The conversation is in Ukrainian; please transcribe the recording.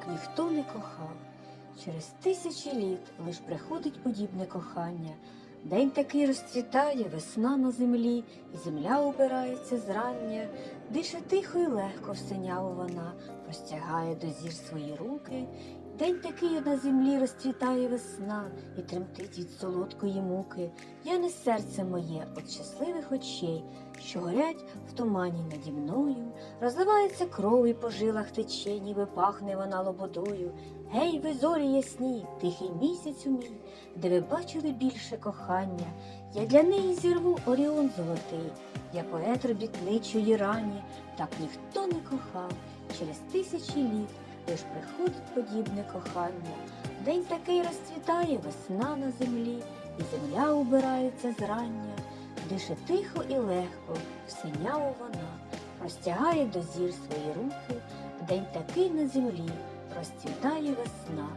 так ніхто не кохав. Через тисячі літ лиш приходить подібне кохання. День такий розцвітає, весна на землі, і земля убирається зрання, дише тихо й легко всиняло вона, простягає до зір свої руки. День такий на землі розцвітає весна і тремтить від солодкої муки. Я не серце моє від щасливих очей, що горять в тумані наді мною, розливається кров і по жилах тече, ніби пахне вона лободою. Гей, ви зорі ясні, тихий місяцю мій, де ви бачили більше кохання. Я для неї зірву оріон золотий, я поет робітничої рані, так ніхто не кохав через тисячі літ. Лиш приходить подібне кохання. День такий розцвітає весна на землі, і земля убирається зрання, дише тихо і легко, всиняла вона, простягає до зір свої руки, день такий на землі, розцвітає весна.